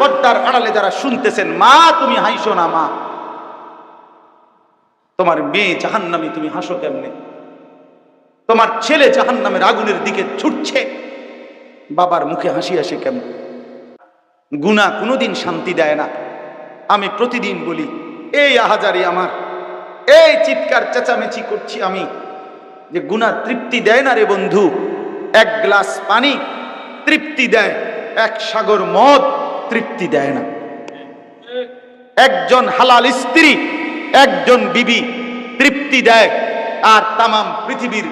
পর্দার আড়ালে যারা শুনতেছেন, মা, তুমি হাইসো না, মা। তোমার মেয়ে জাহান্নামে তুমি হাসো কেমনে? তোমার ছেলে জাহান্নামের আগুনের দিকে ছুটছে, বাবার মুখে হাসি হাসি কেমন? গুণা কোনোদিন শান্তি দেয় না। আমি প্রতিদিন বলি, এই আহাজারি আমার, এই চিৎকার চেঁচামেচি করছি আমি, যে গুণা তৃপ্তি দেয় না রে বন্ধু। এক গ্লাস পানি তৃপ্তি দেয়, এক সাগর মদ তৃপ্তি দেয় না। একজন হালাল স্ত্রী, একজন বিবি তৃপ্তি দেয়। আর তামাম পৃথিবীর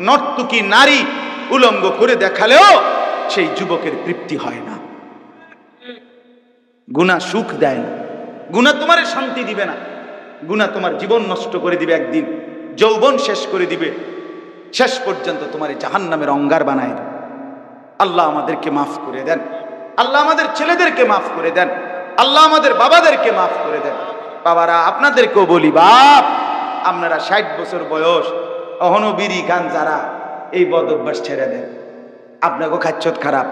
নর্তুকি নারী উলঙ্গ করে দেখালেও সেই যুবকের তৃপ্তি হয় না। গুণা সুখ দেয় না। গুণা তোমার শান্তি দিবে না। গুণা তোমার জীবন নষ্ট করে দিবে একদিন। যৌবন শেষ করে দিবে। শেষ পর্যন্ত তোমার জাহান নামের অঙ্গার বানায় আল্লাহ আমাদেরকে মাফ করে দেন। আল্লাহ আমাদের ছেলেদেরকে মাফ করে দেন। আল্লাহ আমাদের বাবাদেরকে মাফ করে দেন। বাবারা, আপনাদেরকেও বলি, বাপ, আপনারা ষাট বছর বয়স অহনো বিড়ি খান যারা, এই বদ অভ্যাস ছেড়ে দেন। আপনাকেও খাচ্ছত খারাপ।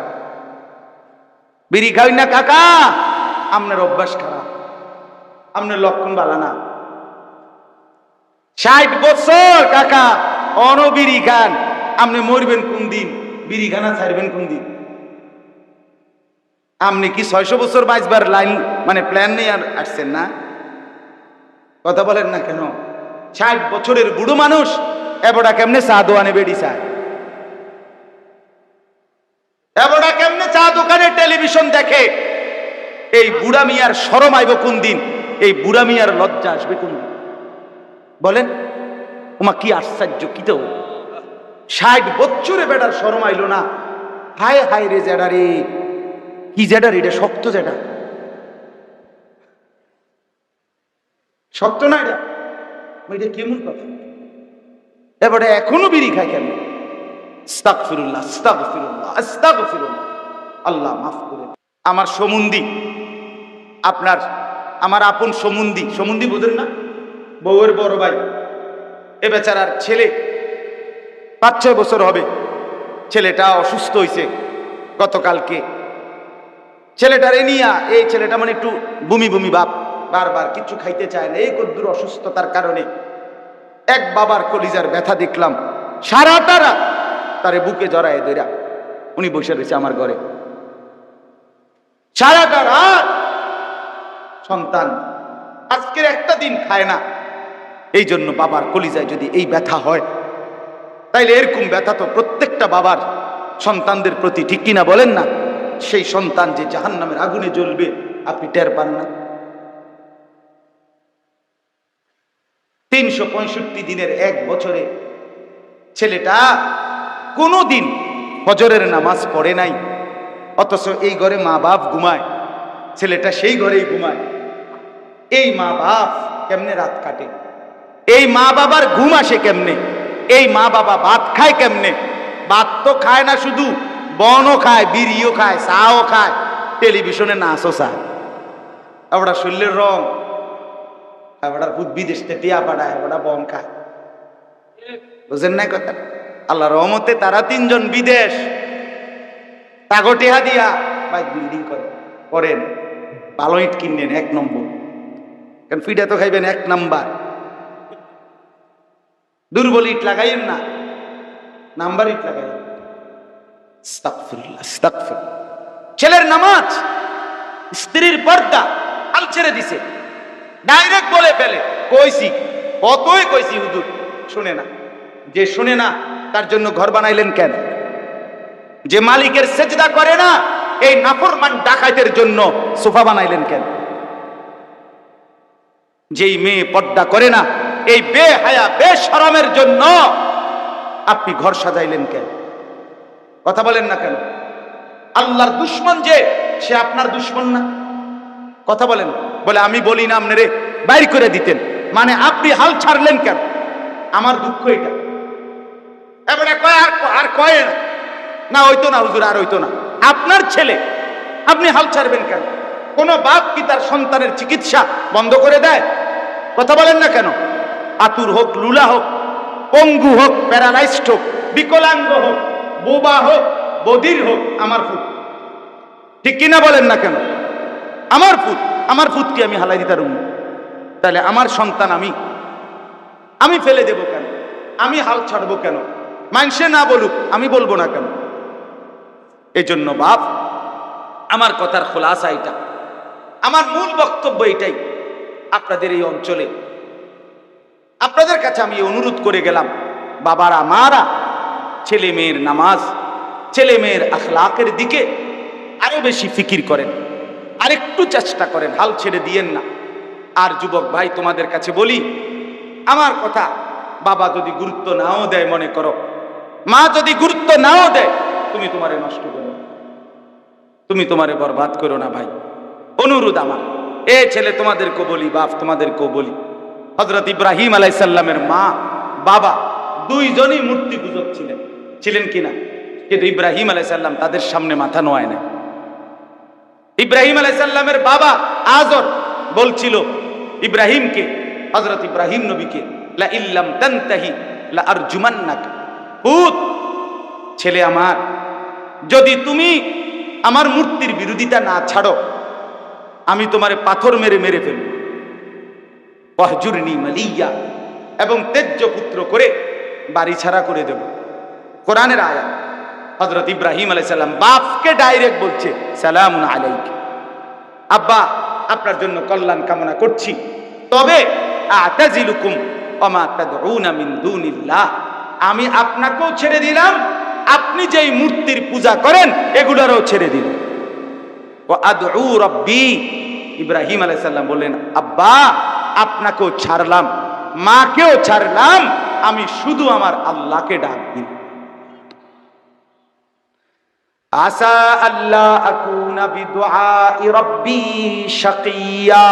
বিড়ি খাই না কাকা, আপনার অভ্যাস খারাপ। আপনার লক্ষণ বালা না। ষাট বছর, কাকা অনবিড়ি খান। আপনি মরবেন কোন দিন? বিড়ি খানা ছাড়বেন কোন দিন? আপনি কি ছয়শো বছর বাঁচবার লাইন মানে প্ল্যান নিয়ে আর আসছেন না? কথা বলেন না কেন? ষাট বছরের বুড়ো মানুষ, এবড়া কেমনে চা দোয়ানে বেড়ি চায়? এবড়া কেমনে চা দোকানে টেলিভিশন দেখে? এই বুড়া মিয়ার সরম আইব কোন দিন? এই বুড়া মিয়ার লজ্জা আসবে কোন দিন? বলেন ওমা কি আশ্চর্য, কি তো? ষাট বছরে বেটার সরম আইলো না। হায় হায় রে জেডা রে কি জেডা রে এটা শক্ত জেডা শক্ত না এটা? এটা কেমন কথা? এবারে এখনও বিড়ি খায় কেন স্তাক ফিরুল্লাহ স্তাক ফিরুল্লাহ স্তাক ফিরুল্লাহ আল্লাহ মাফ করে আমার সমুন্দি, আপনার, আমার আপন সমুন্দি সমুন্দি বোঝেন না? বউয়ের বড় ভাই, এ বেচারার ছেলে, পাঁচ ছয় বছর হবে। ছেলেটা অসুস্থ হয়েছে গতকালকে। ছেলেটার নিয়া, এই ছেলেটা মানে একটু বমি বমি বাপ, বারবার কিছু খাইতে চায় না, এই কদ্দুর অসুস্থতার কারণে এক বাবার কলিজার ব্যথা দেখলাম সারা তারা তারে বুকে জড়ায় দইরা উনি বসে রয়েছে আমার ঘরে। সারাটা রাত সন্তান আজকের একটা দিন খায় না এই জন্য বাবার কলিজায় যদি এই ব্যথা হয়, তাইলে এরকম ব্যথা তো প্রত্যেকটা বাবার সন্তানদের প্রতি, ঠিক কিনা বলেন না? সেই সন্তান যে জাহান নামের আগুনে জ্বলবে, আপনি টের পান না। তিনশো পঁয়ষট্টি দিনের এক বছরে ছেলেটা কোনো দিন ফজরের নামাজ পড়ে নাই, অথচ এই ঘরে মা বাপ ঘুমায়, ছেলেটা সেই ঘরেই ঘুমায়। এই মা বাপ কেমনে রাত কাটে? এই মা বাবার ঘুম আসে কেমনে? এই মা বাবা ভাত খায় কেমনে? ভাত তো খায় না শুধু বনও খায়, বিড়িও খায়, চাও খায়, টেলিভিশনে নাচও চায়। আমরা শরীরের রং বিদেশ থেকে টিয়া পাঠায় এবার বন খায়। বুঝেন না কথা আল্লাহ রহমতে তারা তিনজন বিদেশ। তাগো টেহা দিয়া বাইক বিল্ডিং করে করেন ভালো ইট কিনলেন এক নম্বর। কারণ ফিডা তো খাইবেন এক নাম্বার। দুর্বল ইট লাগাইয়েন না, নাম্বার ইট লাগাইয়েন। ছেলের নামাজ স্ত্রীর পর্দা হাল ছেড়ে দিছে। ডাইরেক্ট বলে ফেলে, কইছি, কতই কইছি হুজুর, শুনে না। যে শুনে না, তার জন্য ঘর বানাইলেন কেন? যে মালিকের সেজদা করে না, এই নাফরমান ডাকাইতের জন্য সোফা বানাইলেন কেন? যেই মেয়ে পর্দা করে না, এই বেহায়া, বেশরমের জন্য আপনি ঘর সাজাইলেন কেন? কথা বলেন না কেন? আল্লাহর দুশ্মন যে, সে আপনার দুশ্মন না। কথা বলেন। বলে, আমি বলি না আপনারে বাইর করে দিতেন। মানে আপনি হাল ছাড়লেন কেন? আমার দুঃখ এটা। এবারে কয়, আর আর কয় না। না, হইতো না হুজুর, আর হইতো না। আপনার ছেলে, আপনি হাল ছাড়বেন কেন? কোন বাপ কি তার সন্তানের চিকিৎসা বন্ধ করে দেয়? কথা বলেন না কেন? আতুর হোক, লুলা হোক, পঙ্গু হোক, প্যারালাইজড হোক, বিকলাঙ্গ হোক বোবা হোক বধির হোক, আমার ফুট ঠিক কিনা বলেন না কেন? আমার পুত, আমার পুতকে আমি হালাই দিতার তাহলে আমার সন্তান আমি। আমি ফেলে দেব কেন? আমি হাল ছাড়বো কেন? মানুষে না বলুক, আমি বলব না কেন? এই জন্য বাপ, আমার কথার খোলাসা এটা। আমার মূল বক্তব্য এটাই। আপনাদের এই অঞ্চলে। আপনাদের কাছে আমি অনুরোধ করে গেলাম, বাবারা, মারা ছেলে মেয়ের নামাজ ছেলে মেয়ের আখলাকের দিকে আরও বেশি ফিকির করেন, আরেকটু চেষ্টা করেন, হাল ছেড়ে দিয়েন না। আর যুবক ভাই, তোমাদের কাছে বলি, আমার কথা বাবা যদি গুরুত্ব নাও দেয়, মনে করো, মা যদি গুরুত্ব নাও দেয়, তুমি তোমারে নষ্ট করো তুমি তোমারে বরবাদ করো না ভাই। অনুরোধ আমার, এ ছেলে তোমাদেরকে বলি, বাপ তোমাদেরকেও বলি হজরত ইব্রাহিম আলাইসাল্লামের মা, বাবা, দুইজনই মূর্তি পূজক ছিলেন। ছিলেন কিনা? কিন্তু ইব্রাহিম আলাইসাল্লাম তাদের সামনে মাথা নোয়ায় না ইব্রাহিম আলাইসাল্লামের বাবা আজর বলছিল, ইব্রাহিমকে হজরত ইব্রাহিম নবীকে, লা ইল্লাম তান্তাহি, লা ছেলে আমার, যদি তুমি আমার মূর্তির বিরোধিতা না ছাড়ো, আমি তোমারে পাথর মেরে মেরে ফেলব। ওয়াহজুরনি মালিয়া, এবং তেজ্য পুত্র করে বাড়ি ছাড়া করে দেব। কোরআনের আয়াত। হজরত ইব্রাহিম আলাইসাল্লাম বাপকে ডাইরেক্ট বলছে সালাম আলাইক। আব্বা, আপনার জন্য কল্যাণ কামনা করছি। তবে, আতাজিলুকুম আমি আপনাকেও ছেড়ে দিলাম, আপনি যেই মূর্তির পূজা করেন, এগুলোরও ছেড়ে দিন ও আদউ রব্বি। ইব্রাহিম আলাইসাল্লাম বললেন, আব্বা, আপনাকেও ছাড়লাম, মাকেও ছাড়লাম, আমি শুধু আমার আল্লাহকে ডাক দিই আসা আল্লাহ শাকিয়া।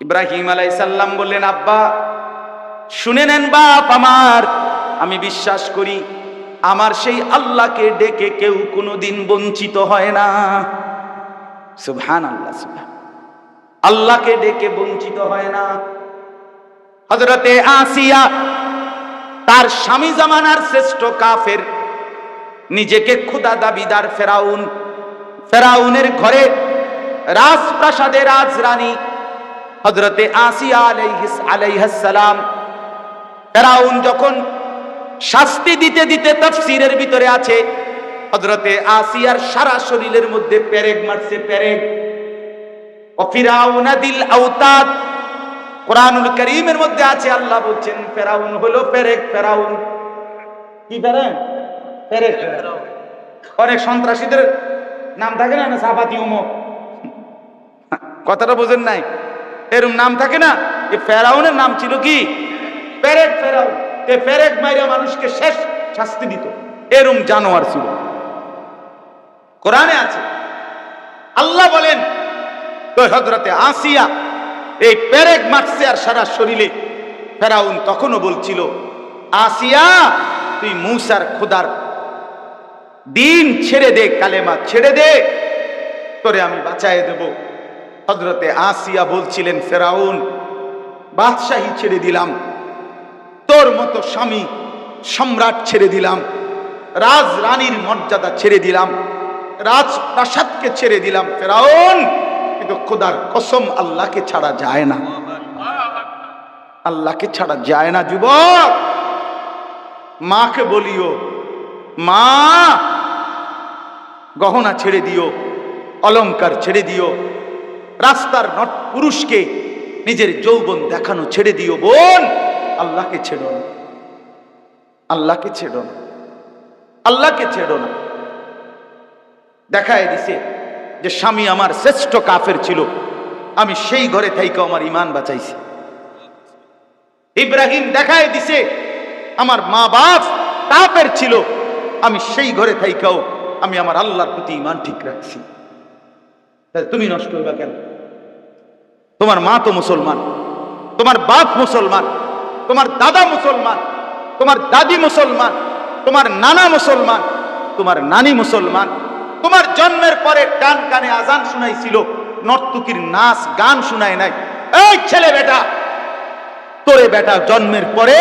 ইব্রাহিম আলাইসাল্লাম বললেন, আব্বা, শুনে নেন বাপ আমার, আমি বিশ্বাস করি আমার সেই আল্লাহকে ডেকে কেউ কোনোদিন বঞ্চিত হয় না। সুবহান আল্লাহ সুবহান। আল্লাহকে ডেকে বঞ্চিত হয় না। হজরতে আসিয়া তার স্বামী জামানার শ্রেষ্ঠ কাফের নিজেকে ক্ষুদা দাবিদার ফেরাউন। ফেরাউনের ঘরে রাজপ্রাসাদে রাজরানী হজরতে আসিয়া ফেরাউন যখন শাস্তি দিতে দিতে তফসিরের ভিতরে আছে হজরতে আসিয়ার সারা শরীরের মধ্যে পেরেক মারছে, পেরেক। অফিরাউনা দিল আউতাদ কোরআনুল করিমের মধ্যে আছে, আল্লাহ বলছেন, ফেরাউন হলো পেরেক, ফেরাউন। কি পেরেক? পেরেক অনেক সন্ত্রাসীদের নাম থাকে না সাফাতি উমক কথাটা বোঝেন নাই। এরম নাম থাকে না এই ফেরাউনের নাম ছিল কি? পেরেক ফেরাউন। এ পেরেক মাইরা মানুষকে শেষ শাস্তি দিত। এরম জানোয়ার ছিল। কোরআনে আছে। আল্লাহ বলেন তো হজরতে আসিয়া, এই পেরেক মারছে আর সারা শরীরে ফেরাউন তখনও বলছিল, আসিয়া, তুই মূসার খোদার দিন ছেড়ে দে, কালেমা ছেড়ে দে। তোরে আমি বাঁচায় দেব। হজরতে আসিয়া বলছিলেন, ফেরাউন, বাদশাহী ছেড়ে দিলাম। তোর মতো স্বামী, সম্রাট ছেড়ে দিলাম। রাজ রানীর মর্যাদা ছেড়ে দিলাম। রাজপ্রাসাদকে ছেড়ে দিলাম, ফেরাউন। কিন্তু খোদার কসম, আল্লাহকে ছাড়া যায় না। আল্লাহকে ছাড়া যায় না, যুবক। মাকে বলিও, মা গহনা ছেড়ে দিও অলংকার ছেড়ে দিও, রাস্তার নট পুরুষকে নিজের যৌবন দেখানো ছেড়ে দিও, বোন! আল্লাহকে ছেড়ো না। আল্লাহকে ছেড়ো না। আল্লাহকে ছেড়ো না। দেখায় দিছে যে স্বামী আমার শ্রেষ্ঠ কাফের ছিল। আমি সেই ঘরে থাইকে আমার ইমান বাঁচাইছি। ইব্রাহিম দেখায় দিছে, আমার মা বাপ কাফের ছিল। আমি সেই ঘরে থাইকাও আমি আমার আল্লাহর প্রতি ইমান ঠিক রাখছি। তুমি নষ্ট হইবা কেন? তোমার মা তো মুসলমান, তোমার বাপ মুসলমান, তোমার দাদা মুসলমান, তোমার দাদি মুসলমান, তোমার নানা মুসলমান, তোমার নানি মুসলমান, তোমার জন্মের পরে কান কানে আজান শুনাইছিল, নর্তুকির নাচ, গান শুনায় নাই। এই ছেলে বেটা, তোরে বেটা জন্মের পরে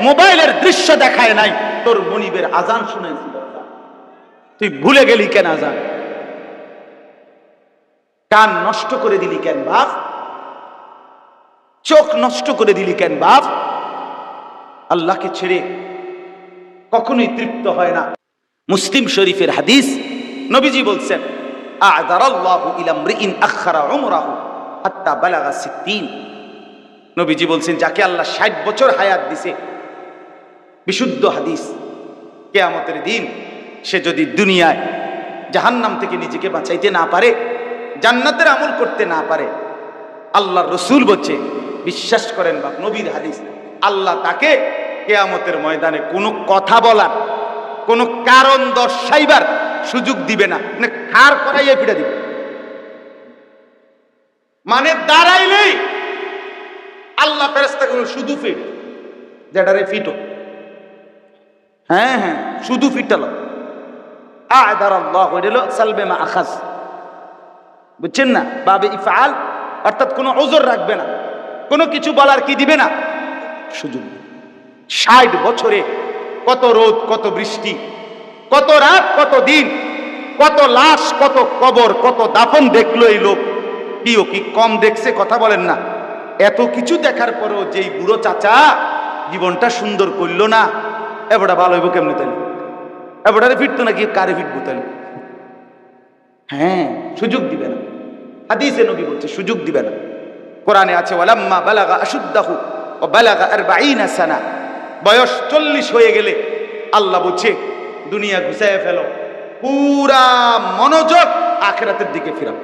মোবাইলের দৃশ্য দেখায় নাই, তোর মনিবের আজান শুনাইছিল। তুই ভুলে গেলি কেন আজান কান নষ্ট করে দিলি কেন বাপ? চোখ নষ্ট করে দিলি কেন বাপ? আল্লাহকে ছেড়ে কখনোই তৃপ্ত হয় না। মুসলিম শরীফের হাদিস নবীজি বলছেন নবীজি বলছেন, যাকে আল্লাহ ষাট বছর হায়াত দিছে। বিশুদ্ধ হাদিস। কেয়ামতের দিন সে যদি দুনিয়ায় জাহান্নাম থেকে নিজেকে বাঁচাইতে না পারে, জান্নাতের আমল করতে না পারে, আল্লাহর রসুল বলছে, বিশ্বাস করেন বা নবীর হাদিস, আল্লাহ তাকে কেয়ামতের ময়দানে কোনো কথা বলার, কোনো কারণ দর্শাইবার সুযোগ দিবে না। মানে খার করাইয়ে ফিরে দিবে। মানে দাঁড়াইলেই আল্লাহ ফেরেস্তা শুধু ফিট যেটারে ফিটো। হ্যাঁ হ্যাঁ শুধু ফিটালো আদার আল্লাহ হইল সালবে মা বুঝছেন না? বাবে ইফাল অর্থাৎ কোনো ওজোর রাখবে না। কোনো কিছু বলার কি দিবে না? সুযোগ ষাট বছরে কত রোদ, কত বৃষ্টি, কত রাত, কত দিন, কত লাশ, কত কবর, কত দাফন দেখল এই লোক। কি ও কি কম দেখছে কথা বলেন না। এত কিছু দেখার পরেও যেই বুড়ো চাচা জীবনটা সুন্দর করল না, এবারটা ভালো হইব কেমনে তাহলে এবারে ফিরতো নাকি? কারে ফিরবো তাহলে? হ্যাঁ সুযোগ দিবে না। হাদিসে নবী বলছে, সুযোগ দিবে না। কোরআনে আছে, ওয়ালাম্মা বালাগা আশুদ্দাহু ও বালাগা আর বাইনা সানা। বয়স চল্লিশ হয়ে গেলে আল্লাহ বলছে, দুনিয়া ঘুষায় ফেলো। পুরা মনোযোগ আখেরাতের দিকে ফিরাও।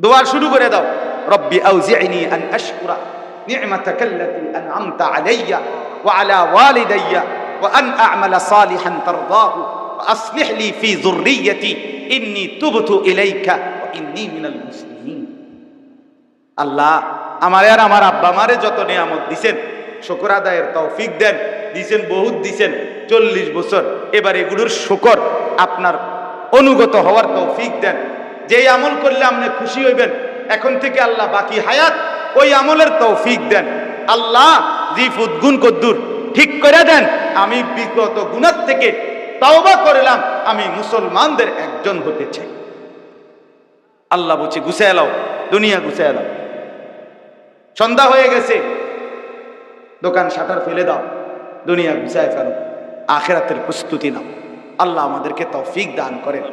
দোয়ার শুরু করে দাও। রব্বি আউজিআনি আন আশকুরা। নি'মাতাকা আল্লাতী আন'আমতা আলাইয়া ওয়া আলা ওয়ালিদাইয়া। সালিহান তারদাহু ওয়া আসলিহ লি ফি যুররিয়্যতি ইন্নী তুবতু ইলাইকা ওয়া ইন্নী মিনাল মুসলিমিন আল্লাহ আমার আর আমার আব্বা মারে যত নিয়ামত দিছেন, শুকর আদায়ের তৌফিক দেন, দিছেন বহুত দিছেন, চল্লিশ বছর। এবার এগুলোর শুকর আপনার অনুগত হওয়ার তৌফিক দেন। যেই আমল করলে আপনি খুশি হইবেন, এখন থেকে আল্লাহ বাকি হায়াত ওই আমলের তৌফিক দেন। আল্লাহ জিফুদ গুণ কদ্দুর ঠিক করে দেন। আমি বিগত গুণার থেকে তাওবা করলাম, আমি মুসলমানদের একজন হতে চাই আল্লাহ বলছে, গুছায় এলাও দুনিয়া গুছায় এলাও সন্ধ্যা হয়ে গেছে, দোকান, শাটার ফেলে দাও, দুনিয়া গুছায় ফেলো, আখেরাতের প্রস্তুতি নাও। আল্লাহ আমাদেরকে তৌফিক দান করেন।